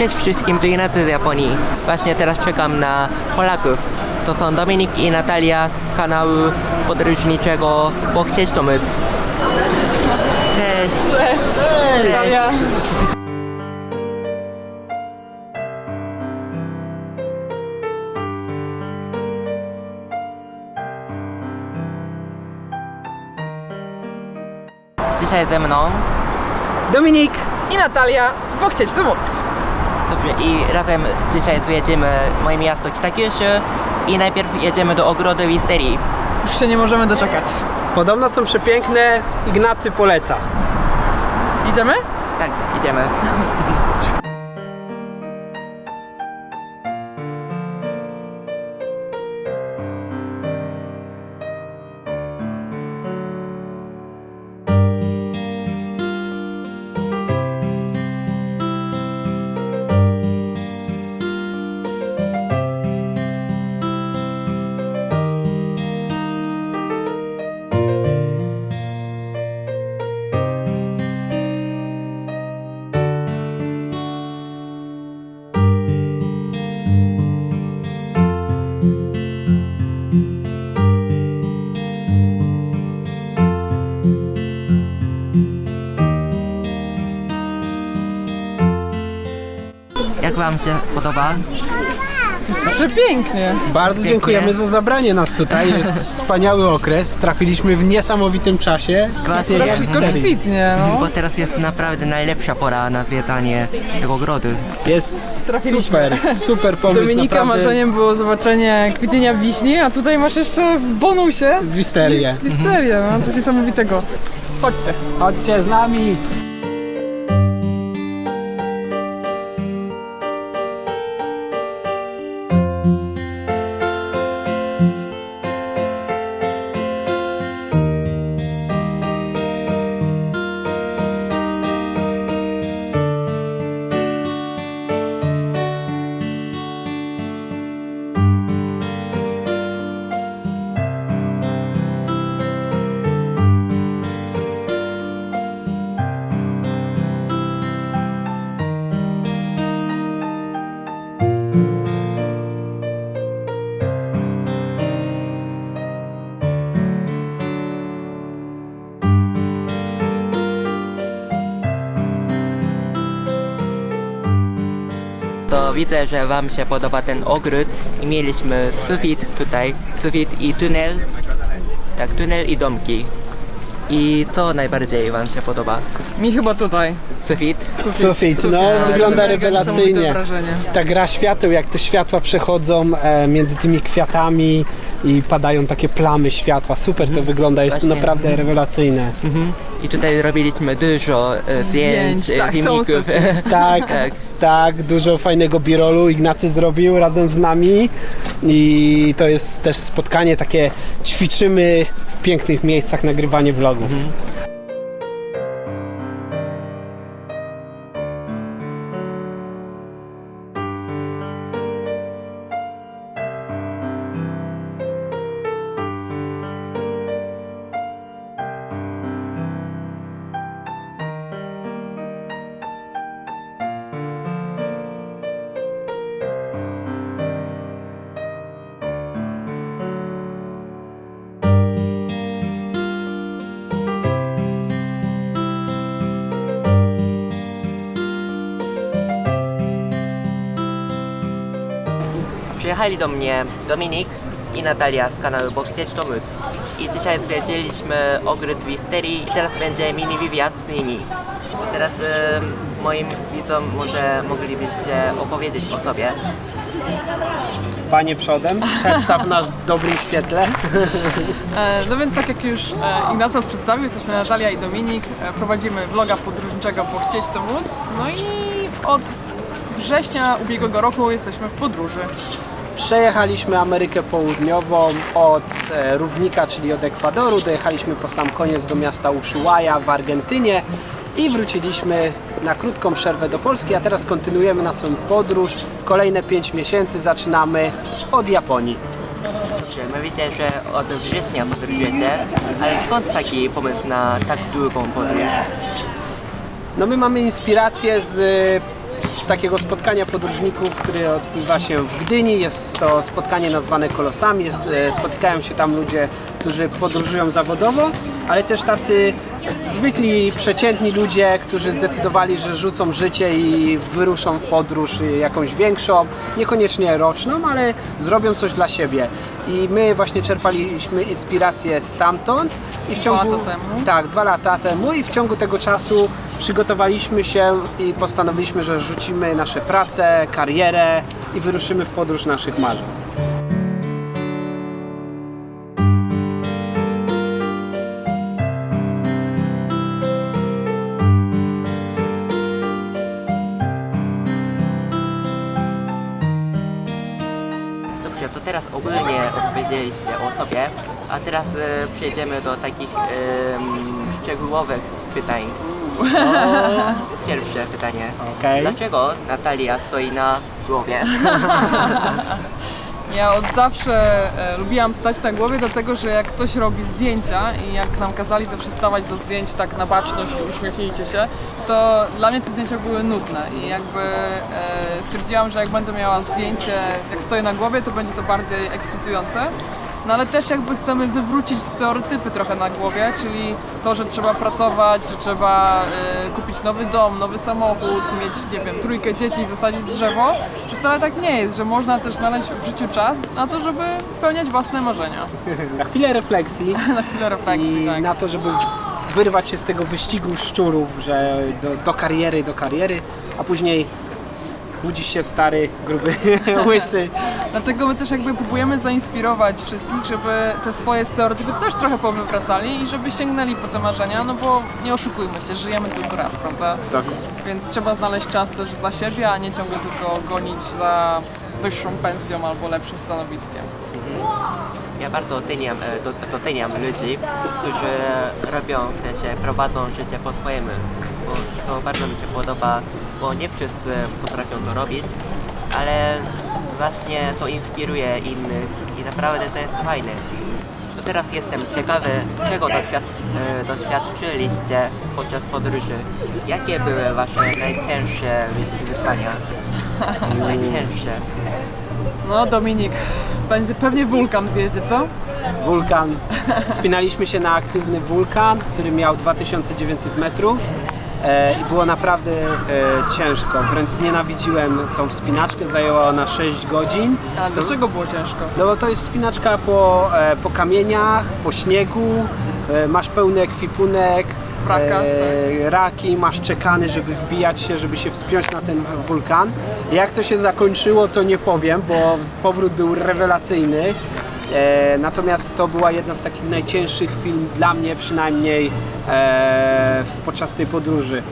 Cześć wszystkim, tu Ignacy z Japonii. Właśnie teraz czekam na Polaków. To są Dominik i Natalia z kanału podróżniczego Bo chcieć to myc. Cześć. Cześć! Natalia. Dzisiaj ze mną. Dominik! I Natalia z Bo chcieć to móc. Dobrze, i razem dzisiaj zjedziemy moje miasto Kitakyushu i najpierw jedziemy do ogrodu Wisterii. Już się nie możemy doczekać. Podobno są przepiękne, Ignacy poleca. Idziemy? Tak, idziemy. wam się podoba? Jest przepięknie. Bardzo Pięknie. dziękujemy za zabranie nas tutaj. Jest wspaniały okres. Trafiliśmy w niesamowitym czasie. Właśnie, Teraz wszystko kwitnie, no. Bo teraz jest naprawdę najlepsza pora na zwiedzanie tego ogrodu. Jest Trafiliśmy. super, super pomysł. Dominika naprawdę. marzeniem było zobaczenie kwitnienia wiśni, a tutaj masz jeszcze w bonusie Wisterię. wisterię, no coś niesamowitego. Chodźcie. Chodźcie z nami. Widzę, że wam się podoba ten ogród i mieliśmy sufit tutaj, sufit i tunel. Tak, tunel i domki. I co najbardziej wam się podoba? Mi chyba tutaj. Sufit? Sufit, no, wygląda Mega rewelacyjnie. niesamowite wrażenie. Ta gra świateł, jak te światła przechodzą e, między tymi kwiatami i padają takie plamy światła. Super to wygląda, jest to Właśnie. naprawdę rewelacyjne. Mhm. I tutaj robiliśmy dużo e, zdjęć, Zdjęć, e, tak, filmików. są sesje. Tak, Tak. tak, dużo fajnego birolu Ignacy zrobił razem z nami i to jest też spotkanie takie, ćwiczymy w pięknych miejscach nagrywanie vlogów. Przyjechali do mnie Dominik i Natalia z kanału Bo Chcieć to Móc. I dzisiaj zwiedziliśmy ogród Wisterii i teraz będzie mini wywiad z nimi. Teraz e, moim widzom może moglibyście opowiedzieć o sobie. Panie przodem, przedstaw nas w dobrym świetle. E, No więc tak jak już e, Ignacy nas przedstawił, jesteśmy Natalia i Dominik, e, prowadzimy vloga podróżniczego Bo chcieć to móc. No i od września ubiegłego roku jesteśmy w podróży. Przejechaliśmy Amerykę Południową od e, równika, czyli od Ekwadoru. Dojechaliśmy po sam koniec do miasta Ushuaia w Argentynie i wróciliśmy na krótką przerwę do Polski, a teraz kontynuujemy naszą podróż. Kolejne 5 miesięcy zaczynamy od Japonii. My wiecie, że od września podróżujecie, ale skąd taki pomysł na tak długą podróż? No my mamy inspirację z takiego spotkania podróżników, które odbywa się w Gdyni. Jest to spotkanie nazwane Kolosami. Jest, e, spotykają się tam ludzie, którzy podróżują zawodowo, ale też tacy zwykli, przeciętni ludzie, którzy zdecydowali, że rzucą życie i wyruszą w podróż jakąś większą, niekoniecznie roczną, ale zrobią coś dla siebie. I my właśnie czerpaliśmy inspirację stamtąd i w ciągu lata temu? tak, dwa lata temu i w ciągu tego czasu przygotowaliśmy się i postanowiliśmy, że rzucimy nasze prace, karierę i wyruszymy w podróż naszych marzeń. Dobrze, to teraz ogólnie opowiedzieliście o sobie, a teraz e, przejdziemy do takich em, szczegółowych pytań. Pierwsze pytanie. Okej. Dlaczego Natalia stoi na głowie? Ja od zawsze e, lubiłam stać na głowie, dlatego że jak ktoś robi zdjęcia i jak nam kazali zawsze stawać do zdjęć tak na baczność i uśmiechnijcie się, to dla mnie te zdjęcia były nudne i jakby e, stwierdziłam, że jak będę miała zdjęcie, jak stoję na głowie, to będzie to bardziej ekscytujące. No ale też jakby chcemy wywrócić stereotypy trochę na głowie, czyli to, że trzeba pracować, że trzeba e, kupić nowy dom, nowy samochód, mieć, nie wiem, trójkę dzieci i zasadzić drzewo, że wcale tak nie jest, że można też znaleźć w życiu czas na to, żeby spełniać własne marzenia. Na chwilę refleksji Na chwilę refleksji, i tak. na to, żeby wyrwać się z tego wyścigu szczurów, że do, do kariery, do kariery, a później budzisz się stary, gruby, łysy. Dlatego my też jakby próbujemy zainspirować wszystkich, żeby te swoje stereotypy też trochę powywracali i żeby sięgnęli po te marzenia, no bo nie oszukujmy się, żyjemy tylko raz, prawda? Tak. Więc trzeba znaleźć czas też dla siebie, a nie ciągle tylko gonić za wyższą pensją albo lepszym stanowiskiem. Ja bardzo doceniam, e, do, doceniam ludzi, którzy robią, w sensie prowadzą życie po swojemu. Bo to bardzo mi się podoba, bo nie wszyscy potrafią to robić, ale właśnie to inspiruje innych i naprawdę to jest fajne. To teraz jestem ciekawy, czego e, doświadczyliście podczas podróży. Jakie były wasze najcięższe wy- wyzwania? Najcięższe. No Dominik, będzie pewnie wulkan wiedzie, co? Wulkan. Wspinaliśmy się na aktywny wulkan, który miał 2900 metrów i było naprawdę e, ciężko. Wręcz nienawidziłem tą wspinaczkę, zajęła ona 6 godzin. A dlaczego było ciężko? No bo to jest wspinaczka po, e, po kamieniach, po śniegu, e, masz pełny ekwipunek, Wraka, raki, masz czekany, żeby wbijać się, żeby się wspiąć na ten wulkan. Jak to się zakończyło, to nie powiem, bo powrót był rewelacyjny. E, natomiast to była jedna z takich najcięższych chwil dla mnie przynajmniej e, podczas tej podróży.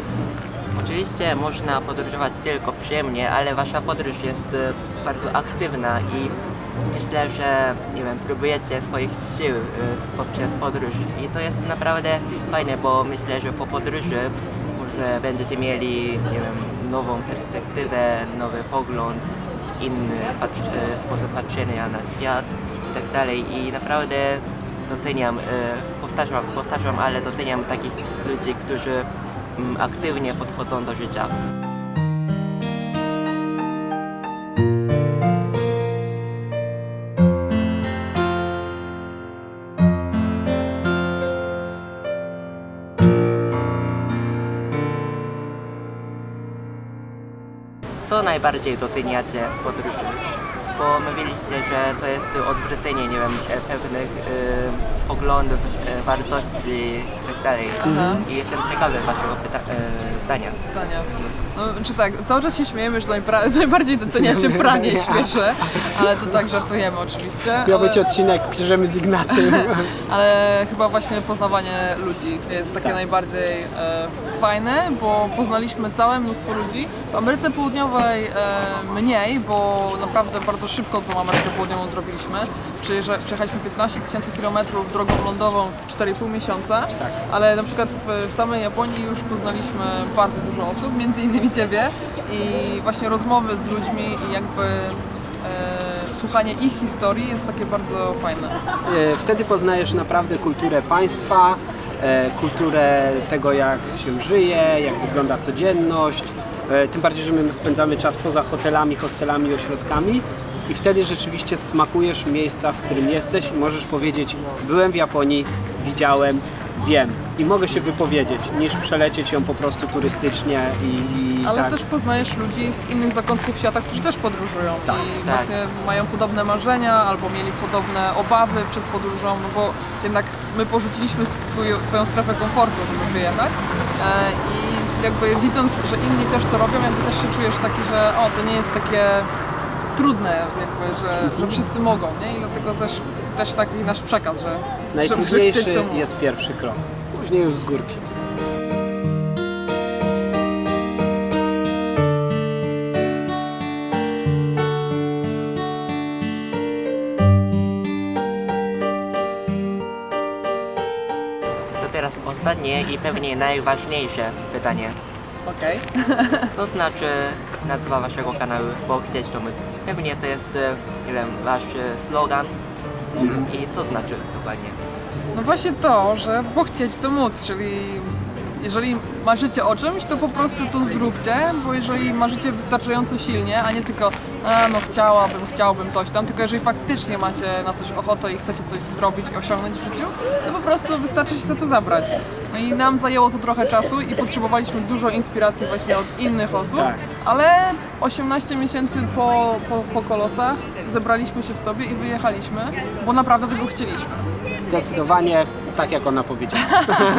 Oczywiście można podróżować tylko przyjemnie, ale wasza podróż jest e, bardzo aktywna i myślę, że nie wiem, próbujecie swoich sił e, poprzez podróż i to jest naprawdę fajne, bo myślę, że po podróży może będziecie mieli nie wiem, nową perspektywę, nowy pogląd, inny e, sposób patrzenia na świat i tak dalej i naprawdę doceniam, e, powtarzam, powtarzam, ale doceniam takich ludzi, którzy mm, aktywnie podchodzą do życia. Co najbardziej doceniacie w podróży? Bo mówiliście, że to jest odwrócenie, nie wiem, e, pewnych e, poglądów, e, wartości itd. I jestem ciekawy waszego pyta- e, zdania. Zdania. No, czy tak, cały czas się śmiejemy, że najpra- najbardziej docenia się pranie świeże, ale to tak żartujemy oczywiście. Miał ale... być odcinek, piszemy z Ignacym. Ale chyba właśnie poznawanie ludzi jest takie Tak. najbardziej e, fajne, bo poznaliśmy całe mnóstwo ludzi. W Ameryce Południowej e, mniej, bo naprawdę bardzo szybko tą Amerykę Południową zrobiliśmy. Przyjeżdża, przejechaliśmy 15 tysięcy kilometrów drogą lądową w 4,5 miesiąca, Tak. ale na przykład w, w samej Japonii już poznaliśmy bardzo dużo osób, między innymi Ciebie i właśnie rozmowy z ludźmi i jakby e, słuchanie ich historii jest takie bardzo fajne. E, Wtedy poznajesz naprawdę kulturę państwa, e, kulturę tego, jak się żyje, jak wygląda codzienność. E, Tym bardziej, że my spędzamy czas poza hotelami, hostelami, ośrodkami i wtedy rzeczywiście smakujesz miejsca, w którym jesteś i możesz powiedzieć byłem w Japonii, widziałem, wiem i mogę się wypowiedzieć, niż przelecieć ją po prostu turystycznie i, i Ale tak. też poznajesz ludzi z innych zakątków świata, którzy też podróżują i Tak. właśnie mają podobne marzenia albo mieli podobne obawy przed podróżą, no bo jednak my porzuciliśmy swój, swoją strefę komfortu, żeby wyjechać e, i jakby widząc, że inni też to robią, jakby też się czujesz taki, że o, to nie jest takie trudne jakby, że, że wszyscy mogą, nie? I dlatego też, też taki nasz przekaz, że żeby Najtrudniejszy chcieć, to móc. jest pierwszy krok, później już z górki. To teraz ostatnie i pewnie najważniejsze pytanie. Okej. Co znaczy nazwa waszego kanału, bo chcieć to my? Pewnie to jest, e, nie wiem, wasz e, slogan. I co znaczy dokładnie? No właśnie to, że bo chcieć to móc, czyli jeżeli marzycie o czymś, to po prostu to zróbcie, bo jeżeli marzycie wystarczająco silnie, a nie tylko a no chciałabym, chciałbym coś tam, tylko jeżeli faktycznie macie na coś ochotę i chcecie coś zrobić i osiągnąć w życiu, to po prostu wystarczy się za to zabrać. No i nam zajęło to trochę czasu i potrzebowaliśmy dużo inspiracji właśnie od innych osób, Tak. ale 18 miesięcy po, po, po kolosach zebraliśmy się w sobie i wyjechaliśmy, bo naprawdę tego chcieliśmy. Zdecydowanie tak jak ona powiedziała.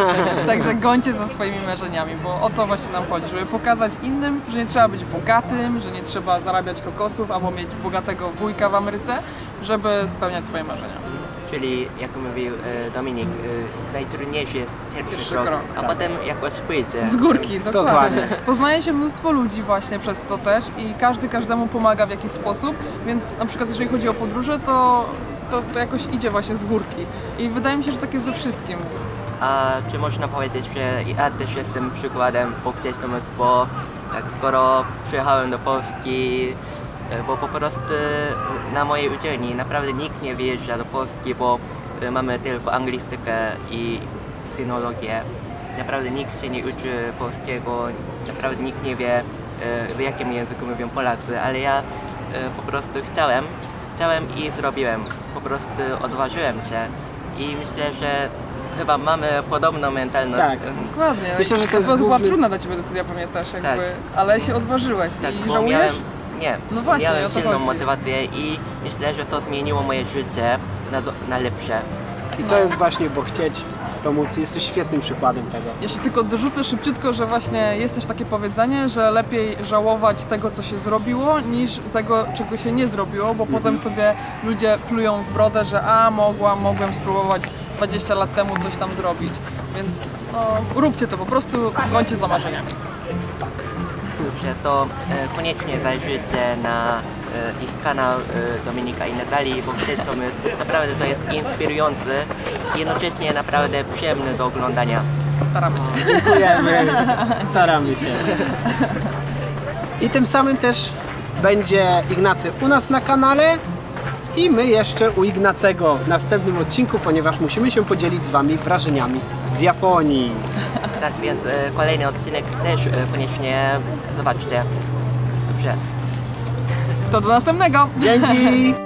Także gońcie za swoimi marzeniami, bo o to właśnie nam chodzi, żeby pokazać innym, że nie trzeba być bogatym, że nie trzeba zarabiać kokosów albo mieć bogatego wujka w Ameryce, żeby spełniać swoje marzenia. Czyli jak mówił e, Dominik, e, najtrudniejszy jest pierwszy, Pierwszy krok, krok, a tak. potem jakoś pójdzie. Z górki, dokładnie. Dokładnie. Poznaje się mnóstwo ludzi właśnie przez to też i każdy każdemu pomaga w jakiś sposób, więc na przykład jeżeli chodzi o podróże, to, to, to jakoś idzie właśnie z górki. I wydaje mi się, że tak jest ze wszystkim. A czy można powiedzieć, że ja też jestem przykładem po chcieć to móc, bo tak skoro przyjechałem do Polski, e, bo po prostu na mojej uczelni naprawdę nikt nie wyjeżdża do Polski, bo e, mamy tylko anglistykę i synologię. Naprawdę nikt się nie uczy polskiego, naprawdę nikt nie wie e, w jakim języku mówią Polacy, ale ja e, po prostu chciałem, chciałem i zrobiłem. Po prostu odważyłem się i myślę, że chyba mamy podobną mentalność. Tak. Dokładnie. Myślę, że to jest była główny- trudna dla Ciebie decyzja też, jakby, Tak. ale się odważyłeś Tak, i żałujesz? miałem, nie, No właśnie, o miałem to silną chodzi. motywację i myślę, że to zmieniło moje życie na, do, na lepsze. I to jest właśnie, bo chcieć to móc. Jesteś świetnym przykładem tego. Ja się tylko dorzucę szybciutko, że właśnie jest też takie powiedzenie, że lepiej żałować tego, co się zrobiło, niż tego, czego się nie zrobiło, bo potem sobie ludzie plują w brodę, że a mogłam, mogłem spróbować 20 lat temu coś tam zrobić. Więc no, róbcie to po prostu, gońcie za marzeniami. Dobrze, to e, koniecznie zajrzyjcie na e, ich kanał e, Dominika i Natalii, bo przecież to my, naprawdę to jest inspirujący i jednocześnie naprawdę przyjemny do oglądania. Staramy się. Dziękujemy, staramy się. I tym samym też będzie Ignacy u nas na kanale i my jeszcze u Ignacego w następnym odcinku, ponieważ musimy się podzielić z Wami wrażeniami z Japonii. Tak więc e, kolejny odcinek też e, koniecznie zobaczcie. Dobrze. To do następnego! Dzięki!